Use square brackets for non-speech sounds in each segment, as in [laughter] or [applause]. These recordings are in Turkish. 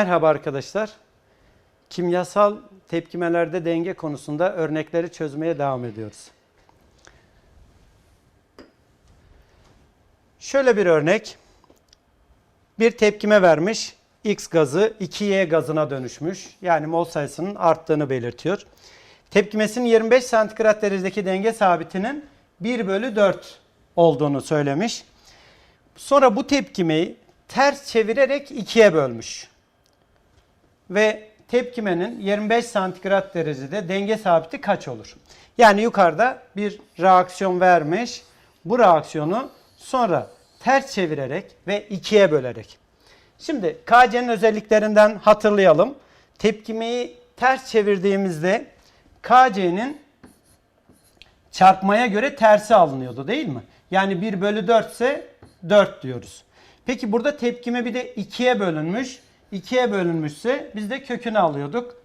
Merhaba arkadaşlar. Kimyasal tepkimelerde denge konusunda örnekleri çözmeye devam ediyoruz. Şöyle bir örnek. Bir tepkime vermiş. X gazı 2Y gazına dönüşmüş. Yani mol sayısının arttığını belirtiyor. Tepkimesinin 25 santigrat derecedeki denge sabitinin 1 bölü 4 olduğunu söylemiş. Sonra bu tepkimeyi ters çevirerek ikiye bölmüş. Ve tepkimenin 25 santigrat derecede denge sabiti kaç olur? Yani yukarıda bir reaksiyon vermiş. Bu reaksiyonu sonra ters çevirerek ve ikiye bölerek. Şimdi KC'nin özelliklerinden hatırlayalım. Tepkimeyi ters çevirdiğimizde KC'nin çarpmaya göre tersi alınıyordu değil mi? Yani 1 bölü 4 ise 4 diyoruz. Peki burada tepkime bir de 2'ye bölünmüş. 2'ye bölünmüşse biz de kökünü alıyorduk.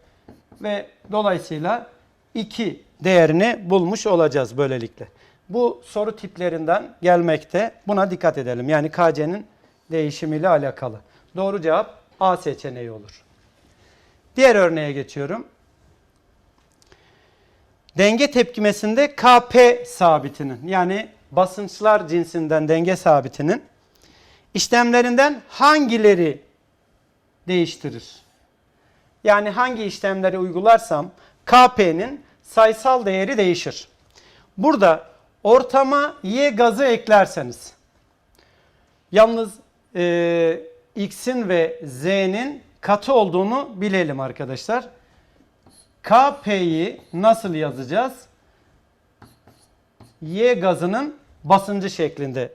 Ve dolayısıyla 2 değerini bulmuş olacağız böylelikle. Bu soru tiplerinden gelmekte. Buna dikkat edelim. Yani KC'nin değişimiyle alakalı. Doğru cevap A seçeneği olur. Diğer örneğe geçiyorum. Denge tepkimesinde Kp sabitinin yani basınçlar cinsinden denge sabitinin işlemlerinden hangileri değiştirir? Yani hangi işlemleri uygularsam Kp'nin sayısal değeri değişir. Burada ortama Y gazı eklerseniz yalnız e, X'in ve Z'nin katı olduğunu bilelim arkadaşlar. Kp'yi nasıl yazacağız? Y gazının basıncı şeklinde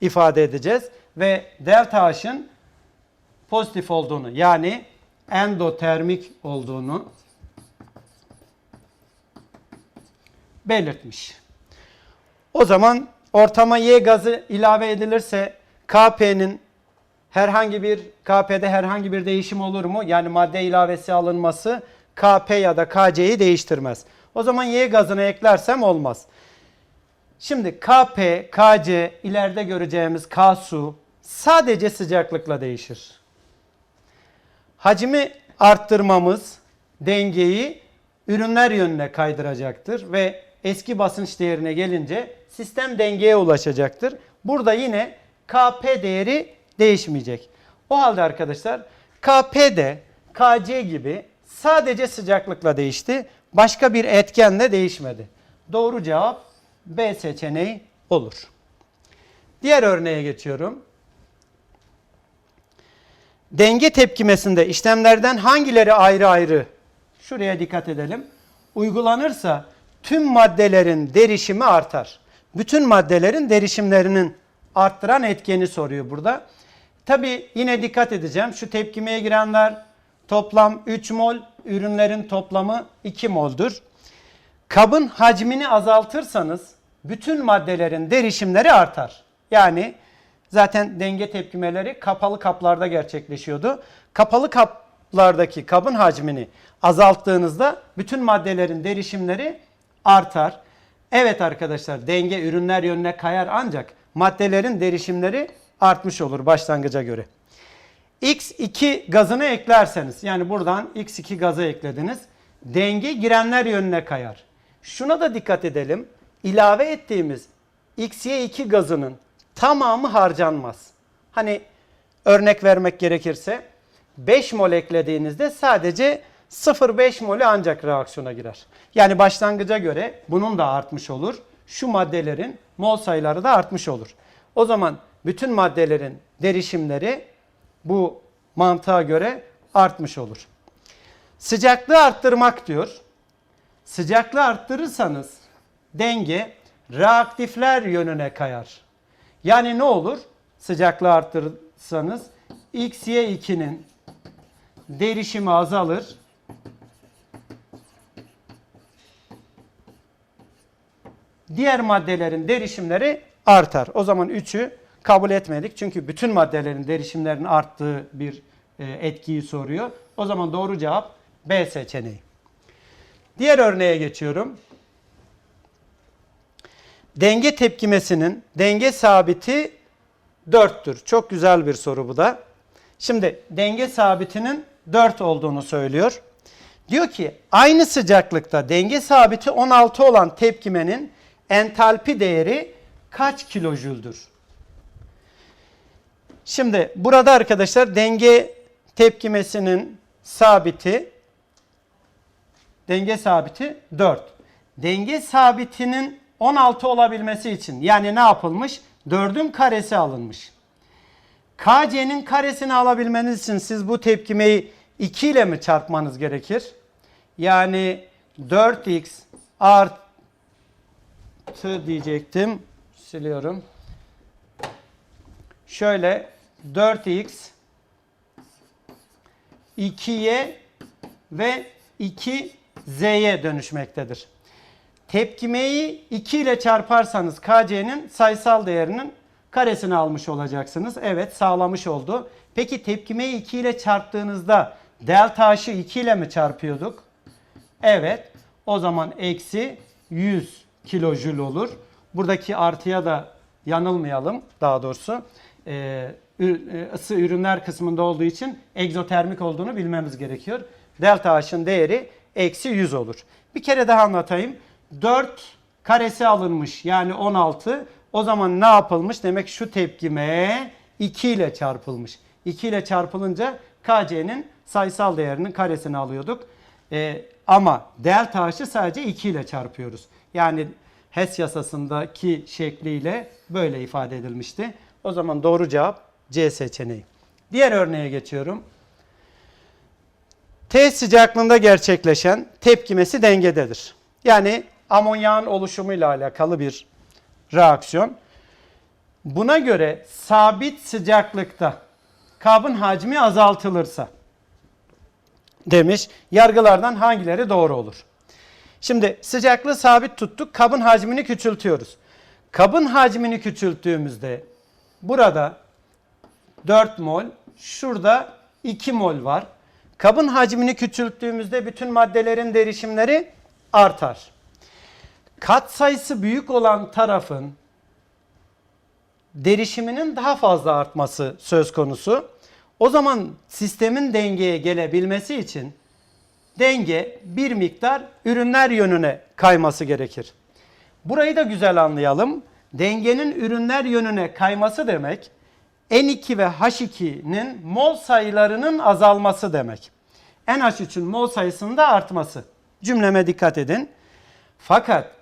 ifade edeceğiz ve delta H'ın pozitif olduğunu yani endotermik olduğunu belirtmiş. O zaman ortama Y gazı ilave edilirse Kp'nin herhangi bir Kp'de herhangi bir değişim olur mu? Yani madde ilavesi alınması Kp ya da Kc'yi değiştirmez. O zaman Y gazını eklersem olmaz. Şimdi Kp, Kc, ileride göreceğimiz K su sadece sıcaklıkla değişir. Hacmi arttırmamız dengeyi ürünler yönüne kaydıracaktır ve eski basınç değerine gelince sistem dengeye ulaşacaktır. Burada yine Kp değeri değişmeyecek. O halde arkadaşlar Kp de Kc gibi sadece sıcaklıkla değişti. Başka bir etkenle değişmedi. Doğru cevap B seçeneği olur. Diğer örneğe geçiyorum. Denge tepkimesinde işlemlerden hangileri ayrı ayrı? Şuraya dikkat edelim. Uygulanırsa tüm maddelerin derişimi artar. Bütün maddelerin derişimlerinin arttıran etkeni soruyor burada. Tabi yine dikkat edeceğim. Şu tepkimeye girenler toplam 3 mol, ürünlerin toplamı 2 moldur. Kabın hacmini azaltırsanız bütün maddelerin derişimleri artar. Yani zaten denge tepkimeleri kapalı kaplarda gerçekleşiyordu. Kapalı kaplardaki kabın hacmini azalttığınızda bütün maddelerin derişimleri artar. Evet arkadaşlar denge ürünler yönüne kayar ancak maddelerin derişimleri artmış olur başlangıca göre. X2 gazını eklerseniz yani buradan X2 gazı eklediniz. Denge girenler yönüne kayar. Şuna da dikkat edelim. İlave ettiğimiz XY2 gazının tamamı harcanmaz. Hani örnek vermek gerekirse 5 mol eklediğinizde sadece 0,5 molü ancak reaksiyona girer. Yani başlangıca göre bunun da artmış olur. Şu maddelerin mol sayıları da artmış olur. O zaman bütün maddelerin derişimleri bu mantığa göre artmış olur. Sıcaklığı arttırmak diyor. Sıcaklığı arttırırsanız denge reaktifler yönüne kayar. Yani ne olur? Sıcaklığı arttırırsanız XY2'nin derişimi azalır. Diğer maddelerin derişimleri artar. O zaman 3'ü kabul etmedik. Çünkü bütün maddelerin derişimlerinin arttığı bir e, etkiyi soruyor. O zaman doğru cevap B seçeneği. Diğer örneğe geçiyorum. Denge tepkimesinin denge sabiti 4'tür. Çok güzel bir soru bu da. Şimdi denge sabitinin 4 olduğunu söylüyor. Diyor ki aynı sıcaklıkta denge sabiti 16 olan tepkimenin entalpi değeri kaç kilojüldür? Şimdi burada arkadaşlar denge tepkimesinin sabiti denge sabiti 4. Denge sabitinin 16 olabilmesi için yani ne yapılmış? 4'ün karesi alınmış. KC'nin karesini alabilmeniz için siz bu tepkimeyi 2 ile mi çarpmanız gerekir? Yani 4x artı diyecektim. Siliyorum. Şöyle 4x 2y ve 2z'ye dönüşmektedir. Tepkimeyi 2 ile çarparsanız KC'nin sayısal değerinin karesini almış olacaksınız. Evet sağlamış oldu. Peki tepkimeyi 2 ile çarptığınızda delta H'ı 2 ile mi çarpıyorduk? Evet. O zaman eksi 100 kilojül olur. Buradaki artıya da yanılmayalım daha doğrusu. Ee, e, ısı ürünler kısmında olduğu için egzotermik olduğunu bilmemiz gerekiyor. Delta H'ın değeri eksi 100 olur. Bir kere daha anlatayım. 4 karesi alınmış yani 16. O zaman ne yapılmış? Demek şu tepkime 2 ile çarpılmış. 2 ile çarpılınca KC'nin sayısal değerinin karesini alıyorduk. Ee, ama delta H'ı sadece 2 ile çarpıyoruz. Yani HES yasasındaki şekliyle böyle ifade edilmişti. O zaman doğru cevap C seçeneği. Diğer örneğe geçiyorum. T sıcaklığında gerçekleşen tepkimesi dengededir. Yani amonyağın oluşumuyla alakalı bir reaksiyon. Buna göre sabit sıcaklıkta kabın hacmi azaltılırsa demiş. Yargılardan hangileri doğru olur? Şimdi sıcaklığı sabit tuttuk. Kabın hacmini küçültüyoruz. Kabın hacmini küçülttüğümüzde burada 4 mol, şurada 2 mol var. Kabın hacmini küçülttüğümüzde bütün maddelerin derişimleri artar. Kat sayısı büyük olan tarafın derişiminin daha fazla artması söz konusu. O zaman sistemin dengeye gelebilmesi için denge bir miktar ürünler yönüne kayması gerekir. Burayı da güzel anlayalım. Dengenin ürünler yönüne kayması demek N2 ve H2'nin mol sayılarının azalması demek. NH3'ün mol sayısının da artması. Cümleme dikkat edin. Fakat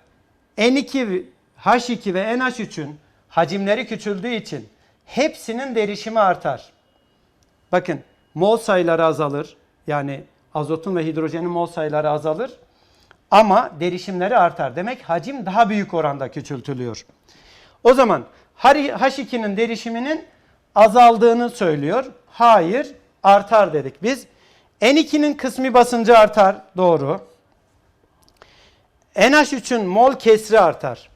N2, H2 ve NH3'ün hacimleri küçüldüğü için hepsinin derişimi artar. Bakın mol sayıları azalır. Yani azotun ve hidrojenin mol sayıları azalır. Ama derişimleri artar. Demek hacim daha büyük oranda küçültülüyor. O zaman H2'nin derişiminin azaldığını söylüyor. Hayır, artar dedik biz. N2'nin kısmi basıncı artar. Doğru. NH3'ün mol kesri artar.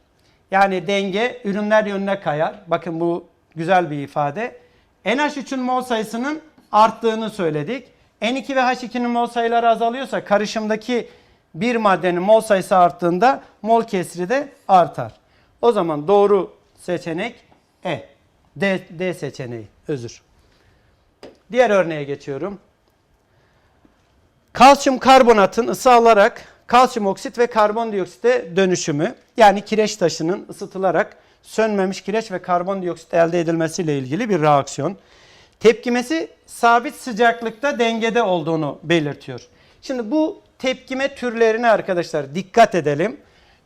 Yani denge ürünler yönüne kayar. Bakın bu güzel bir ifade. NH3'ün mol sayısının arttığını söyledik. N2 ve H2'nin mol sayıları azalıyorsa karışımdaki bir maddenin mol sayısı arttığında mol kesri de artar. O zaman doğru seçenek E. D, D seçeneği. Özür. Diğer örneğe geçiyorum. Kalsiyum karbonatın ısı alarak kalsiyum oksit ve karbondioksite dönüşümü yani kireç taşının ısıtılarak sönmemiş kireç ve karbondioksit elde edilmesiyle ilgili bir reaksiyon. Tepkimesi sabit sıcaklıkta dengede olduğunu belirtiyor. Şimdi bu tepkime türlerine arkadaşlar dikkat edelim.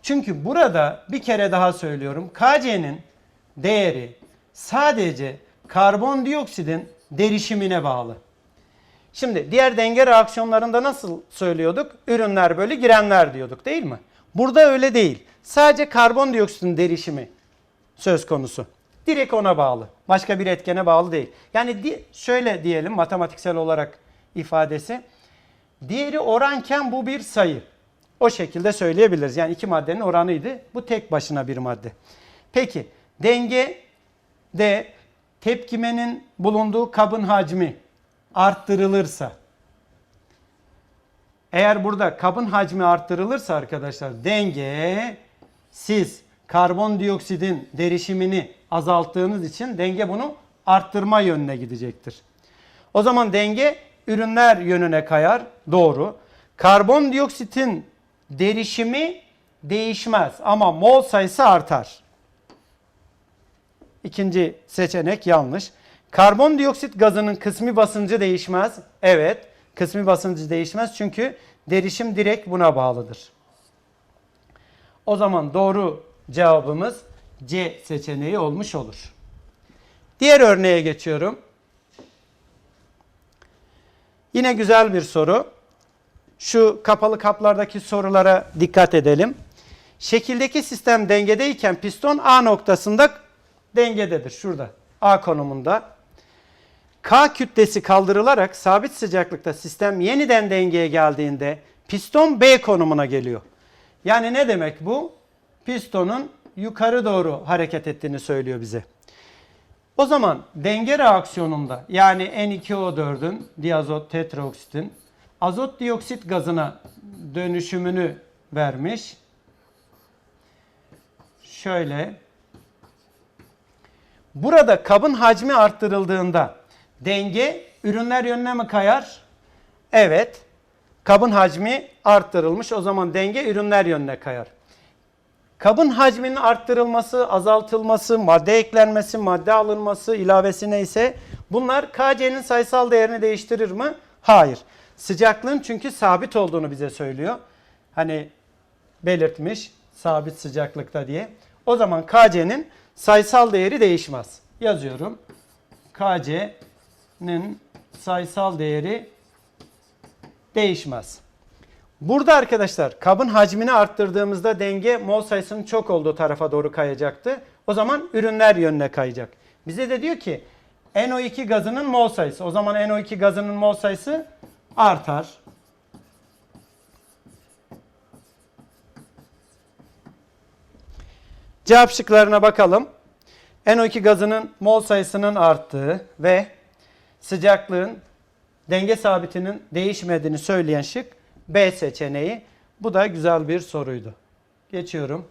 Çünkü burada bir kere daha söylüyorum. KC'nin değeri sadece karbondioksidin derişimine bağlı. Şimdi diğer denge reaksiyonlarında nasıl söylüyorduk? Ürünler bölü girenler diyorduk değil mi? Burada öyle değil. Sadece karbondioksitin derişimi söz konusu. Direkt ona bağlı. Başka bir etkene bağlı değil. Yani di- şöyle diyelim matematiksel olarak ifadesi. Diğeri oranken bu bir sayı. O şekilde söyleyebiliriz. Yani iki maddenin oranıydı. Bu tek başına bir madde. Peki denge de tepkimenin bulunduğu kabın hacmi arttırılırsa eğer burada kabın hacmi arttırılırsa arkadaşlar denge siz karbondioksidin derişimini azalttığınız için denge bunu arttırma yönüne gidecektir. O zaman denge ürünler yönüne kayar. Doğru. Karbondioksitin derişimi değişmez ama mol sayısı artar. İkinci seçenek yanlış. Karbondioksit gazının kısmi basıncı değişmez. Evet, kısmi basıncı değişmez çünkü derişim direkt buna bağlıdır. O zaman doğru cevabımız C seçeneği olmuş olur. Diğer örneğe geçiyorum. Yine güzel bir soru. Şu kapalı kaplardaki sorulara dikkat edelim. Şekildeki sistem dengedeyken piston A noktasında dengededir. Şurada A konumunda. K kütlesi kaldırılarak sabit sıcaklıkta sistem yeniden dengeye geldiğinde piston B konumuna geliyor. Yani ne demek bu? Pistonun yukarı doğru hareket ettiğini söylüyor bize. O zaman denge reaksiyonunda yani N2O4'ün diazot tetraoksitin azot dioksit gazına dönüşümünü vermiş. Şöyle. Burada kabın hacmi arttırıldığında denge ürünler yönüne mi kayar? Evet. Kabın hacmi arttırılmış. O zaman denge ürünler yönüne kayar. Kabın hacminin arttırılması, azaltılması, madde eklenmesi, madde alınması, ilavesi neyse bunlar KC'nin sayısal değerini değiştirir mi? Hayır. Sıcaklığın çünkü sabit olduğunu bize söylüyor. Hani belirtmiş sabit sıcaklıkta diye. O zaman KC'nin sayısal değeri değişmez. Yazıyorum. KC'nin sayısal değeri değişmez. Burada arkadaşlar kabın hacmini arttırdığımızda denge mol sayısının çok olduğu tarafa doğru kayacaktı. O zaman ürünler yönüne kayacak. Bize de diyor ki NO2 gazının mol sayısı. O zaman NO2 gazının mol sayısı artar. Cevap şıklarına bakalım. NO2 gazının mol sayısının arttığı ve sıcaklığın denge sabitinin değişmediğini söyleyen şık B seçeneği. Bu da güzel bir soruydu. Geçiyorum.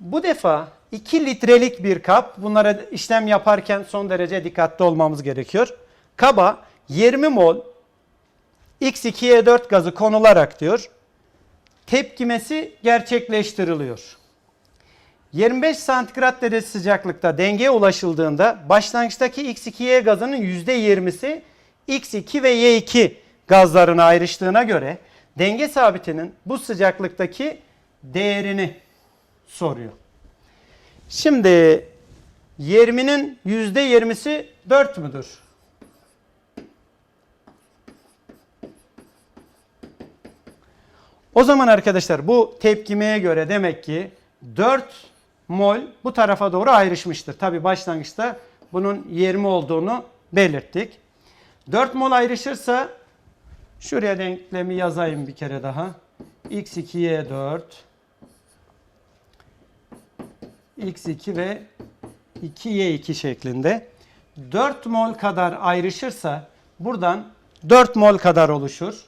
Bu defa 2 litrelik bir kap. Bunlara işlem yaparken son derece dikkatli olmamız gerekiyor. Kaba 20 mol X2Y4 gazı konularak diyor tepkimesi gerçekleştiriliyor. 25 santigrat derece sıcaklıkta dengeye ulaşıldığında başlangıçtaki X2Y gazının %20'si X2 ve Y2 gazlarına ayrıştığına göre denge sabitinin bu sıcaklıktaki değerini soruyor. Şimdi 20'nin %20'si 4 müdür? O zaman arkadaşlar bu tepkimeye göre demek ki 4 mol bu tarafa doğru ayrışmıştır. Tabi başlangıçta bunun 20 olduğunu belirttik. 4 mol ayrışırsa şuraya denklemi yazayım bir kere daha. x2'ye 4 x2 ve 2y2 şeklinde 4 mol kadar ayrışırsa buradan 4 mol kadar oluşur.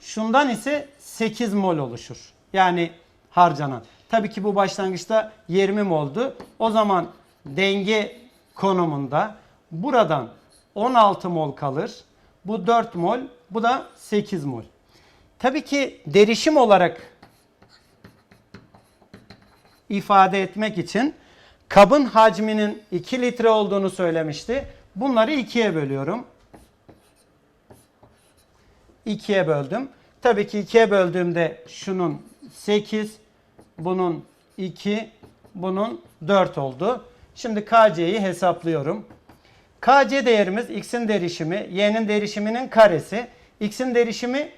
Şundan ise 8 mol oluşur. Yani harcanan. Tabii ki bu başlangıçta 20 moldu. O zaman denge konumunda buradan 16 mol kalır. Bu 4 mol, bu da 8 mol. Tabii ki derişim olarak ifade etmek için kabın hacminin 2 litre olduğunu söylemişti. Bunları ikiye bölüyorum. 2'ye böldüm. Tabii ki 2'ye böldüğümde şunun 8, bunun 2, bunun 4 oldu. Şimdi KC'yi hesaplıyorum. KC değerimiz x'in derişimi, y'nin derişiminin karesi. x'in derişimi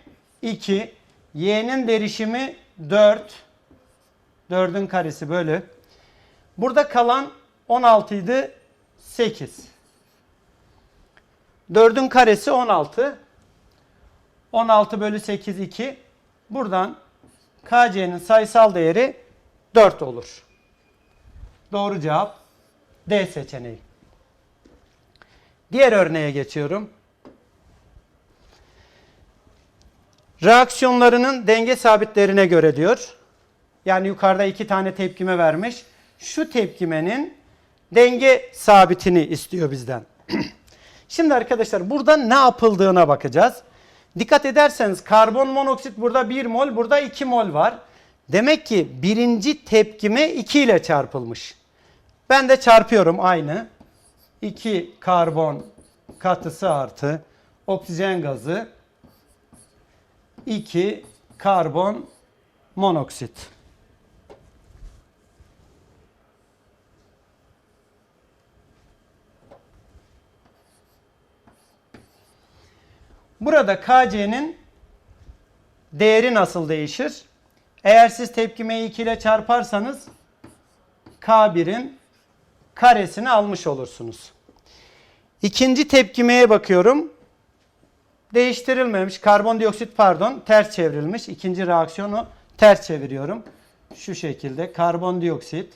2, y'nin derişimi 4. 4'ün karesi bölü. Burada kalan 16 idi 8. 4'ün karesi 16. 16 bölü 8 2. Buradan KC'nin sayısal değeri 4 olur. Doğru cevap D seçeneği. Diğer örneğe geçiyorum. Reaksiyonlarının denge sabitlerine göre diyor. Yani yukarıda iki tane tepkime vermiş. Şu tepkimenin denge sabitini istiyor bizden. [clears throat] Şimdi arkadaşlar burada ne yapıldığına bakacağız. Dikkat ederseniz karbon monoksit burada 1 mol, burada 2 mol var. Demek ki birinci tepkime 2 ile çarpılmış. Ben de çarpıyorum aynı. 2 karbon katısı artı oksijen gazı 2 karbon monoksit. Burada KC'nin değeri nasıl değişir? Eğer siz tepkimeyi 2 ile çarparsanız K1'in karesini almış olursunuz. İkinci tepkimeye bakıyorum. Değiştirilmemiş. Karbondioksit pardon ters çevrilmiş. İkinci reaksiyonu ters çeviriyorum. Şu şekilde karbondioksit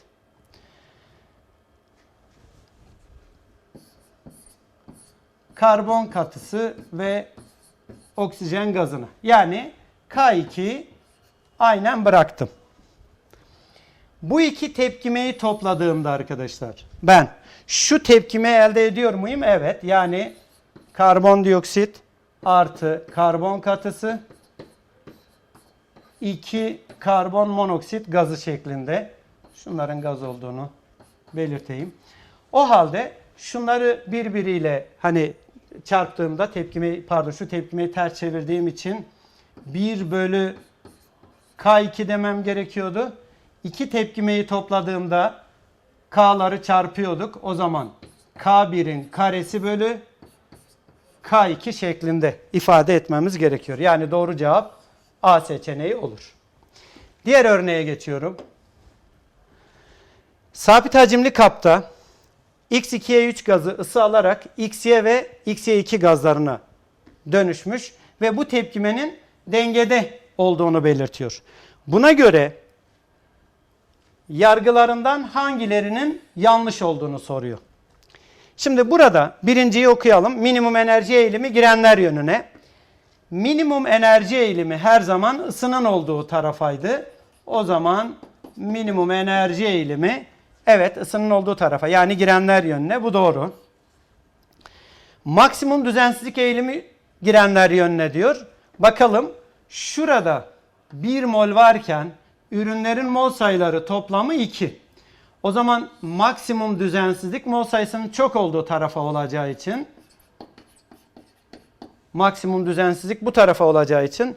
karbon katısı ve oksijen gazını. Yani K2'yi aynen bıraktım. Bu iki tepkimeyi topladığımda arkadaşlar ben şu tepkimeyi elde ediyor muyum? Evet. Yani karbondioksit artı karbon katısı 2 karbon monoksit gazı şeklinde. Şunların gaz olduğunu belirteyim. O halde şunları birbiriyle hani çarptığımda tepkimi pardon şu tepkimeyi ters çevirdiğim için 1 bölü K2 demem gerekiyordu. İki tepkimeyi topladığımda K'ları çarpıyorduk. O zaman K1'in karesi bölü K2 şeklinde ifade etmemiz gerekiyor. Yani doğru cevap A seçeneği olur. Diğer örneğe geçiyorum. Sabit hacimli kapta X2Y3 gazı ısı alarak XY ve XY2 gazlarına dönüşmüş ve bu tepkimenin dengede olduğunu belirtiyor. Buna göre yargılarından hangilerinin yanlış olduğunu soruyor. Şimdi burada birinciyi okuyalım. Minimum enerji eğilimi girenler yönüne. Minimum enerji eğilimi her zaman ısının olduğu tarafaydı. O zaman minimum enerji eğilimi evet ısının olduğu tarafa yani girenler yönüne bu doğru. Maksimum düzensizlik eğilimi girenler yönüne diyor. Bakalım şurada 1 mol varken ürünlerin mol sayıları toplamı 2. O zaman maksimum düzensizlik mol sayısının çok olduğu tarafa olacağı için maksimum düzensizlik bu tarafa olacağı için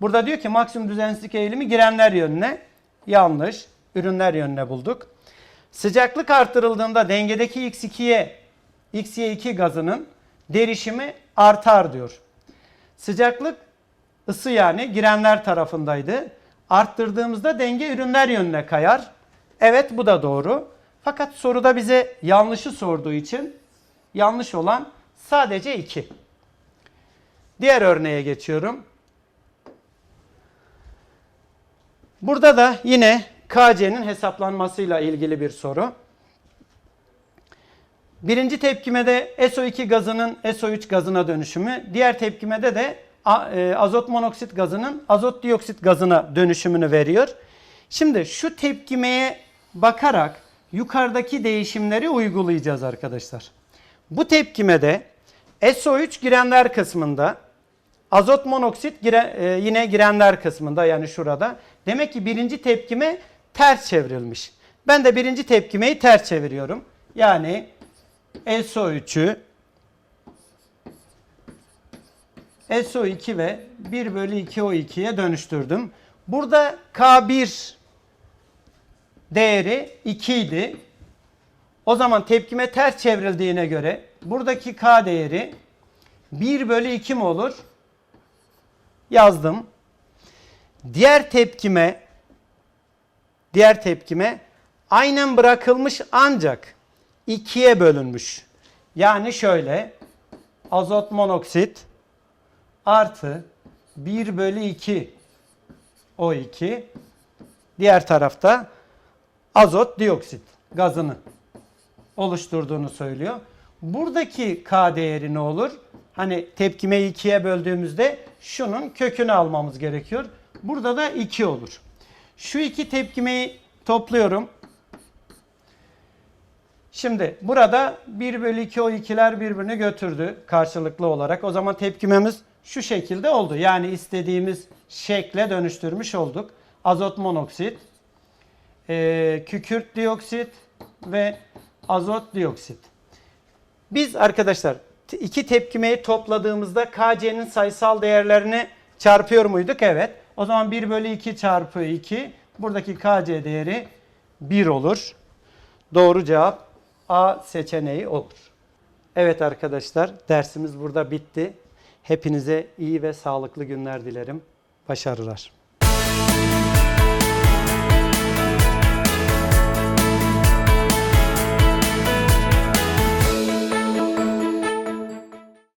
burada diyor ki maksimum düzensizlik eğilimi girenler yönüne yanlış. Ürünler yönüne bulduk. Sıcaklık arttırıldığında dengedeki X2'ye XY2 gazının derişimi artar diyor. Sıcaklık ısı yani girenler tarafındaydı. Arttırdığımızda denge ürünler yönüne kayar. Evet bu da doğru. Fakat soruda bize yanlışı sorduğu için yanlış olan sadece 2. Diğer örneğe geçiyorum. Burada da yine KC'nin hesaplanmasıyla ilgili bir soru. Birinci tepkimede SO2 gazının SO3 gazına dönüşümü, diğer tepkimede de e, azot monoksit gazının azot dioksit gazına dönüşümünü veriyor. Şimdi şu tepkimeye bakarak yukarıdaki değişimleri uygulayacağız arkadaşlar. Bu tepkimede SO3 girenler kısmında azot monoksit gire, e, yine girenler kısmında yani şurada. Demek ki birinci tepkime ters çevrilmiş. Ben de birinci tepkimeyi ters çeviriyorum. Yani SO3'ü SO2 ve 1 bölü 2 O2'ye dönüştürdüm. Burada K1 değeri 2 idi. O zaman tepkime ters çevrildiğine göre buradaki K değeri 1 bölü 2 mi olur? Yazdım. Diğer tepkime diğer tepkime aynen bırakılmış ancak 2'ye bölünmüş. Yani şöyle azot monoksit artı 1 bölü 2 O2 diğer tarafta azot dioksit gazını oluşturduğunu söylüyor. Buradaki K değeri ne olur? Hani tepkimeyi ikiye böldüğümüzde şunun kökünü almamız gerekiyor. Burada da 2 olur. Şu iki tepkimeyi topluyorum. Şimdi burada 1 bölü 2 o ikiler birbirini götürdü karşılıklı olarak. O zaman tepkimemiz şu şekilde oldu. Yani istediğimiz şekle dönüştürmüş olduk. Azot monoksit, e, kükürt dioksit ve azot dioksit. Biz arkadaşlar iki tepkimeyi topladığımızda KC'nin sayısal değerlerini çarpıyor muyduk? Evet. O zaman 1 bölü 2 çarpı 2 buradaki KC değeri 1 olur. Doğru cevap A seçeneği olur. Evet arkadaşlar dersimiz burada bitti. Hepinize iyi ve sağlıklı günler dilerim. Başarılar.